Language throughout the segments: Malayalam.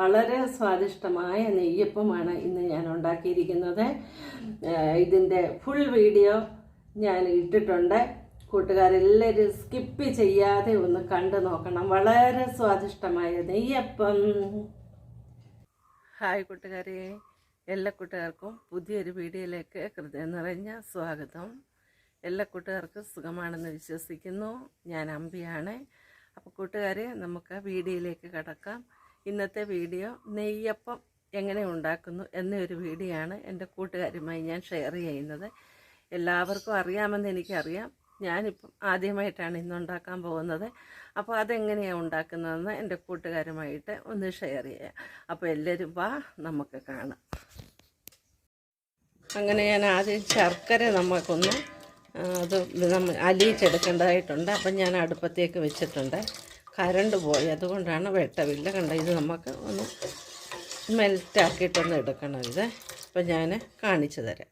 വളരെ സ്വാദിഷ്ടമായ നെയ്യപ്പമാണ് ഇന്ന് ഞാൻ ഉണ്ടാക്കിയിരിക്കുന്നത്. ഇതിന്റെ ഫുൾ വീഡിയോ ഞാൻ ഇട്ടിട്ടുണ്ട്. കൂട്ടുകാരെല്ലാവരും സ്കിപ്പ് ചെയ്യാതെ ഒന്ന് കണ്ടു നോക്കണം. വളരെ സ്വാദിഷ്ടമായ നെയ്യപ്പം. ഹായ് കൂട്ടുകാരെ. എല്ലാ കൂട്ടുകാർക്കും പുതിയൊരു വീഡിയോയിലേക്ക് ഹൃദയം നിറഞ്ഞ സ്വാഗതം. എല്ലാ കൂട്ടുകാർക്കും സുഖമാണെന്ന് വിശ്വസിക്കുന്നു. ഞാൻ അമ്പിയാണ്. അപ്പോൾ കൂട്ടുകാരെ നമുക്ക് വീഡിയോയിലേക്ക് കടക്കാം. ഇന്നത്തെ വീഡിയോ നെയ്യപ്പം എങ്ങനെ ഉണ്ടാക്കുന്നു എന്നൊരു വീഡിയോ ആണ് എന്റെ കൂട്ടുകാരുമായി ഞാൻ ഷെയർ ചെയ്യുന്നത്. എല്ലാവർക്കും അറിയാമെന്ന് എനിക്കറിയാം. ഞാനിപ്പം ആദ്യമായിട്ടാണ് ഇന്ന് ഉണ്ടാക്കാൻ പോകുന്നത്. അപ്പോൾ അതെങ്ങനെയാണ് ഉണ്ടാക്കുന്നതെന്ന് എന്റെ കൂട്ടുകാരുമായിട്ട് ഒന്ന് ഷെയർ ചെയ്യാം. അപ്പോൾ എല്ലാവരും വാ നമുക്ക് കാണാം. അങ്ങനെ ഞാൻ ആദ്യം ശർക്കര നമുക്കൊന്ന് അത് നമ്മൾ അലിയിച്ചെടുക്കേണ്ടതായിട്ടുണ്ട്. അപ്പം ഞാൻ അടുപ്പത്തേക്ക് വെച്ചിട്ടുണ്ട്. കരണ്ട് പോയി. അതുകൊണ്ടാണ് വെട്ടമില്ല കണ്ട ഇത് നമുക്ക് ഒന്ന് മെൽറ്റാക്കിയിട്ടൊന്ന് എടുക്കണം ഇത്. അപ്പം ഞാൻ കാണിച്ചു തരാം.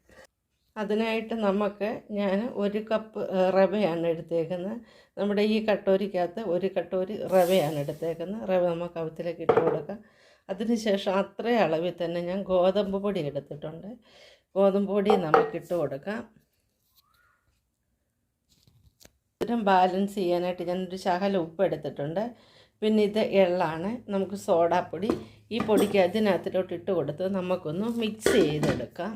അതിനായിട്ട് നമുക്ക് ഞാൻ ഒരു കപ്പ് റവയാണ് എടുത്തേക്കുന്നത്. നമ്മുടെ ഈ കട്ടോരിക്കകത്ത് ഒരു കട്ടോരി റവയാണ് എടുത്തേക്കുന്നത്. റവ നമുക്ക് അവത്തിലേക്ക് ഇട്ട് കൊടുക്കാം. അതിനുശേഷം അത്രയും അളവിൽ തന്നെ ഞാൻ ഗോതമ്പ് പൊടി എടുത്തിട്ടുണ്ട്. ഗോതമ്പ് പൊടി നമുക്ക് ഇട്ട് കൊടുക്കാം. ഇതിനും ബാലൻസ് ചെയ്യാനായിട്ട് ഞാനൊരു ശകല ഉപ്പ് എടുത്തിട്ടുണ്ട്. പിന്നെ ഇത് എള്ളാണ്. നമുക്ക് സോഡാപ്പൊടി. ഈ പൊടിക്ക് അതിനകത്തിലോട്ട് ഇട്ട് കൊടുത്ത് നമുക്കൊന്ന് മിക്സ് ചെയ്തെടുക്കാം.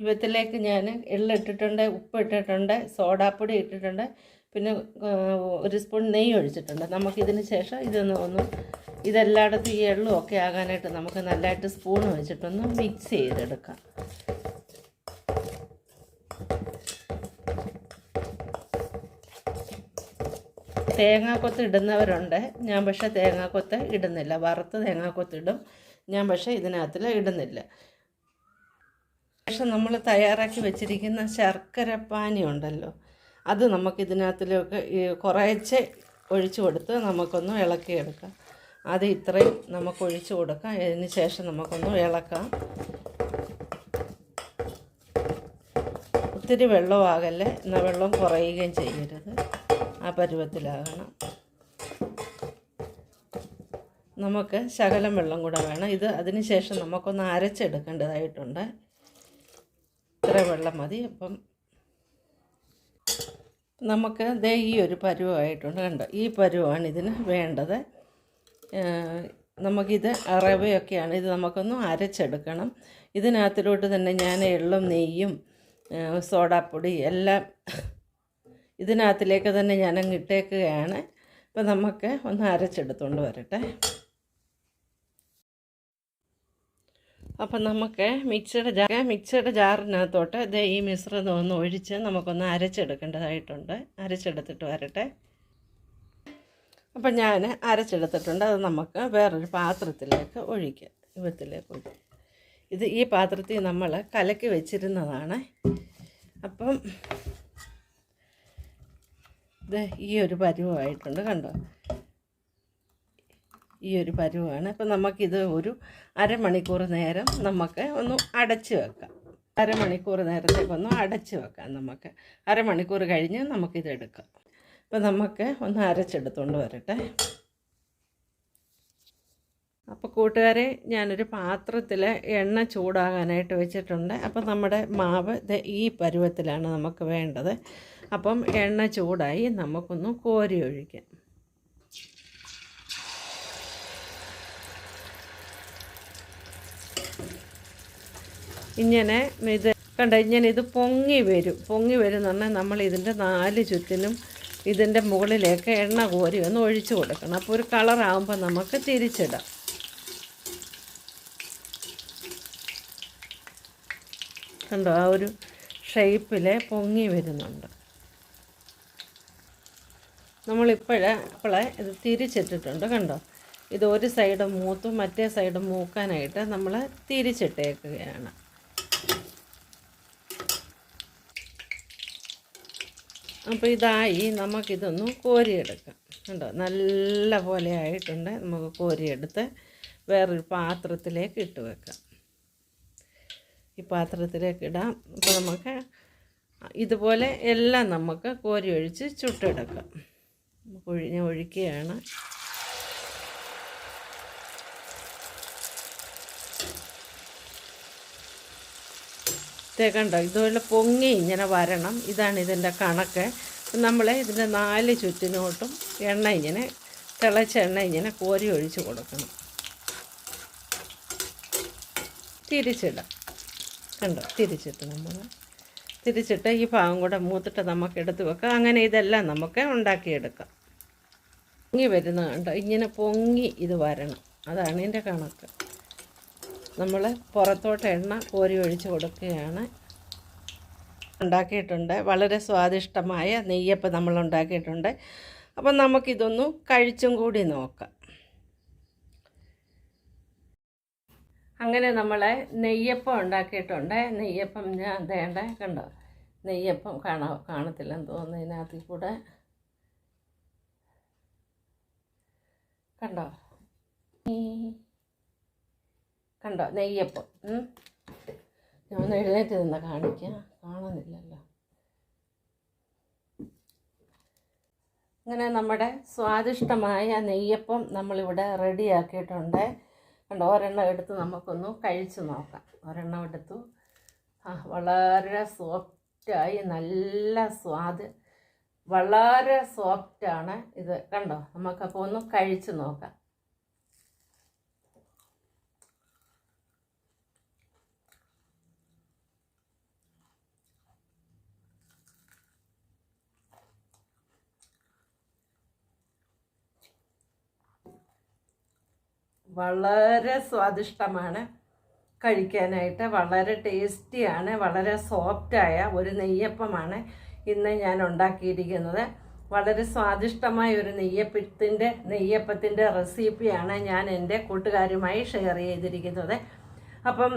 ഇവത്തിലേക്ക് ഞാൻ എള്ളിട്ടിട്ടുണ്ട് ഉപ്പ് ഇട്ടിട്ടുണ്ട് സോഡാപ്പൊടി ഇട്ടിട്ടുണ്ട്. പിന്നെ ഒരു സ്പൂൺ നെയ്യ് ഒഴിച്ചിട്ടുണ്ട്. നമുക്കിതിന് ശേഷം ഇതൊന്ന് ഒന്ന് ഇതെല്ലായിടത്തും ഈ എള്ളും ഒക്കെ ആകാനായിട്ട് നമുക്ക് നല്ലതായിട്ട് സ്പൂൺ വെച്ചിട്ടൊന്ന് മിക്സ് ചെയ്തെടുക്കാം. തേങ്ങാക്കൊത്ത് ഇടുന്നവരുണ്ട്. ഞാൻ പക്ഷേ തേങ്ങാക്കൊത്ത് ഇടുന്നില്ല. വറുത്ത് തേങ്ങാക്കൊത്ത് ഇടും. ഞാൻ പക്ഷേ ഇതിനകത്തിൽ ഇടുന്നില്ല. പക്ഷെ നമ്മൾ തയ്യാറാക്കി വെച്ചിരിക്കുന്ന ശർക്കര പാനി ഉണ്ടല്ലോ അത് നമുക്ക് ഇതിനകത്തിലൊക്കെ കുറേശ്ശെ ഒഴിച്ചു കൊടുത്ത് നമുക്കൊന്ന് ഇളക്കിയെടുക്കാം. അത് ഇത്രയും നമുക്ക് ഒഴിച്ചു കൊടുക്കാം. അതിന് ശേഷം നമുക്കൊന്ന് ഇളക്കാം. ഒത്തിരി വെള്ളമാകല്ലേ? എന്നാൽ വെള്ളം കുറയുകയും ചെയ്യരുത്. ആ പരുവത്തിലാകണം. നമുക്ക് ശകലം വെള്ളം കൂടെ വേണം. ഇത് അതിന് ശേഷം നമുക്കൊന്ന് അരച്ചെടുക്കേണ്ടതായിട്ടുണ്ട്. ഇത്ര വെള്ളം മതി. അപ്പം നമുക്ക് ദേ ഈ ഒരു പരുവമായിട്ടുണ്ട് കണ്ടോ? ഈ പരുവാണ് ഇതിന് വേണ്ടത്. നമുക്കിത് അറവയൊക്കെയാണ്. ഇത് നമുക്കൊന്ന് അരച്ചെടുക്കണം. ഇതിനകത്തിലോട്ട് തന്നെ ഞാൻ എള്ളും നെയ്യും സോഡാപ്പൊടി എല്ലാം ഇതിനകത്തിലേക്ക് തന്നെ ഞാനങ്ങ് ഇട്ടേക്കുകയാണ്. അപ്പം നമുക്ക് ഒന്ന് അരച്ചെടുത്തുകൊണ്ട് വരട്ടെ. അപ്പം നമുക്ക് മിക്സിയുടെ ജാർ മിക്സിയുടെ ജാറിനകത്തോട്ട് ഇത് ഈ മിശ്രിതം ഒന്ന് ഒഴിച്ച് നമുക്കൊന്ന് അരച്ചെടുക്കേണ്ടതായിട്ടുണ്ട്. അരച്ചെടുത്തിട്ട് വരട്ടെ. അപ്പം ഞാൻ അരച്ചെടുത്തിട്ടുണ്ട്. അത് നമുക്ക് വേറൊരു പാത്രത്തിലേക്ക് ഒഴിക്കാം. ഇവത്തിലേക്ക് ഒഴിക്കാം. ഇത് ഈ പാത്രത്തിൽ നമ്മൾ കലക്കി വെച്ചിരുന്നതാണ്. അപ്പം ഇത് ഈ ഒരു പരുവമായിട്ടുണ്ട് കണ്ടോ? ഈ ഒരു പരുവാണ് അപ്പം നമുക്കിത് ഒരു അരമണിക്കൂർ നേരം നമുക്ക് ഒന്ന് അടച്ച് വെക്കാം. അരമണിക്കൂർ നേരത്തേക്കൊന്ന് അടച്ച് വെക്കാം നമുക്ക്. അരമണിക്കൂർ കഴിഞ്ഞ് നമുക്കിത് എടുക്കാം. അപ്പം നമുക്ക് ഒന്ന് അരച്ചെടുത്തുകൊണ്ട് വരട്ടെ. അപ്പോൾ കൂട്ടുകാരെ ഞാനൊരു പാത്രത്തിൽ എണ്ണ ചൂടാകാനായിട്ട് വെച്ചിട്ടുണ്ട്. അപ്പം നമ്മുടെ മാവ് ഈ പരുവത്തിലാണ് നമുക്ക് വേണ്ടത്. അപ്പം എണ്ണ ചൂടായി നമുക്കൊന്ന് കോരി ഒഴിക്കാം. ഇങ്ങനെ ഇത് കണ്ട ഇങ്ങനെ ഇത് പൊങ്ങി വരും. പൊങ്ങി വരും എന്ന് പറഞ്ഞാൽ നമ്മൾ ഇതിന്റെ നാല് ചുറ്റിനും ഇതിന്റെ മുകളിലേക്ക് എണ്ണ കോരി ഒന്ന് ഒഴിച്ചു കൊടുക്കണം. അപ്പോൾ ഒരു കളറാകുമ്പോൾ നമുക്ക് തിരിച്ചിടാം. കണ്ടോ ആ ഒരു ഷേപ്പിൽ പൊങ്ങി വരുന്നുണ്ട്. നമ്മളിപ്പോഴേ ഇപ്പോൾ ഇത് തിരിച്ചിട്ടിട്ടുണ്ട് കണ്ടോ? ഇത് ഒരു സൈഡ് മൂത്തും മറ്റേ സൈഡ് മൂക്കാനായിട്ട് നമ്മൾ തിരിച്ചിട്ടേക്കുകയാണ്. അപ്പോൾ ഇതായി നമുക്കിതൊന്ന് കോരിയെടുക്കാം. കണ്ടോ? നല്ല പോലെ ആയിട്ടുണ്ട്. നമുക്ക് കോരിയെടുത്ത് വേറൊരു പാത്രത്തിലേക്ക് ഇട്ട് വെക്കാം. ഈ പാത്രത്തിലേക്ക് ഇടാം. അപ്പോൾ നമുക്ക് ഇതുപോലെ എല്ലാം നമുക്ക് കോരി ഒഴിച്ച് ചുട്ടെടുക്കാം. ഒഴി ഞാൻ ഒഴിക്കുകയാണ് കണ്ടോ ഇതുപോലെ പൊങ്ങി ഇങ്ങനെ വരണം. ഇതാണ് ഇതിന്റെ കണക്ക്. നമ്മൾ ഇതിന്റെ നാല് ചുറ്റിനോട്ടും എണ്ണ ഇങ്ങനെ തിളച്ച എണ്ണ ഇങ്ങനെ കോരി ഒഴിച്ചു കൊടുക്കണം. തിരിച്ചിടാം. കണ്ടോ തിരിച്ചിട്ട് നമ്മൾ തിരിച്ചിട്ട് ഈ ഭാഗം കൂടെ മൂത്തിട്ട് നമുക്ക് എടുത്ത് വെക്കാം. അങ്ങനെ ഇതെല്ലാം നമുക്ക് ഉണ്ടാക്കിയെടുക്കാം. പൊങ്ങി വരുന്ന കണ്ടോ? ഇങ്ങനെ പൊങ്ങി ഇത് വരണം. അതാണ് എന്റെ കണക്ക്. നമ്മൾ പുറത്തോട്ട് എണ്ണ കോരി ഒഴിച്ച് കൊടുക്കുകയാണ്. ഉണ്ടാക്കിയിട്ടുണ്ട്. വളരെ സ്വാദിഷ്ടമായ നെയ്യപ്പം നമ്മൾ ഉണ്ടാക്കിയിട്ടുണ്ട്. അപ്പം നമുക്കിതൊന്ന് കഴിച്ചും കൂടി നോക്കാം. അങ്ങനെ നമ്മൾ നെയ്യപ്പം ഉണ്ടാക്കിയിട്ടുണ്ട്. നെയ്യപ്പം ഞാൻ വേണ്ട കണ്ടോ? നെയ്യപ്പം കാണാ കാണത്തില്ലെന്ന് തോന്നുന്നു ഇതിനകത്തിൽ കൂടെ. കണ്ടോ? കണ്ടോ? നെയ്യപ്പം. ഞാൻ ഒന്ന് എഴുന്നേറ്റ് തന്നെ കാണിക്കാം. കാണുന്നില്ലല്ലോ. അങ്ങനെ നമ്മുടെ സ്വാദിഷ്ടമായ നെയ്യപ്പം നമ്മളിവിടെ റെഡിയാക്കിയിട്ടുണ്ട്. കണ്ടോ? ഒരെണ്ണം എടുത്ത് നമുക്കൊന്ന് കഴിച്ചു നോക്കാം. ഒരെണ്ണം എടുത്തു. ആ വളരെ സോഫ്റ്റായി നല്ല സ്വാദ് വളരെ സോഫ്റ്റാണ് ഇത്. കണ്ടോ? നമുക്കപ്പോൾ ഒന്ന് കഴിച്ച് നോക്കാം. വളരെ സ്വാദിഷ്ടമാണ്. കഴിക്കാനായിട്ട് വളരെ ടേസ്റ്റിയാണ് വളരെ സോഫ്റ്റായ ഒരു നെയ്യപ്പമാണ്. ഇന്ന് ഞാൻ ഉണ്ടാക്കിയിരിക്കുന്നത് വളരെ സ്വാദിഷ്ടമായ ഒരു നെയ്യപ്പത്തിന്റെ നെയ്യപ്പത്തിന്റെ റെസിപ്പിയാണ് ഞാൻ എന്റെ കൂട്ടുകാരുമായി ഷെയർ ചെയ്തിരിക്കുന്നത്. അപ്പം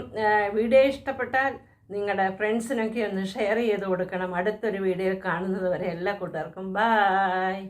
വീഡിയോ ഇഷ്ടപ്പെട്ടാൽ നിങ്ങളുടെ ഫ്രണ്ട്സിനൊക്കെ ഒന്ന് ഷെയർ ചെയ്ത് കൊടുക്കണം. അടുത്തൊരു വീഡിയോ കാണുന്നത് വരെ എല്ലാ കൂട്ടുകാർക്കും ബായ്.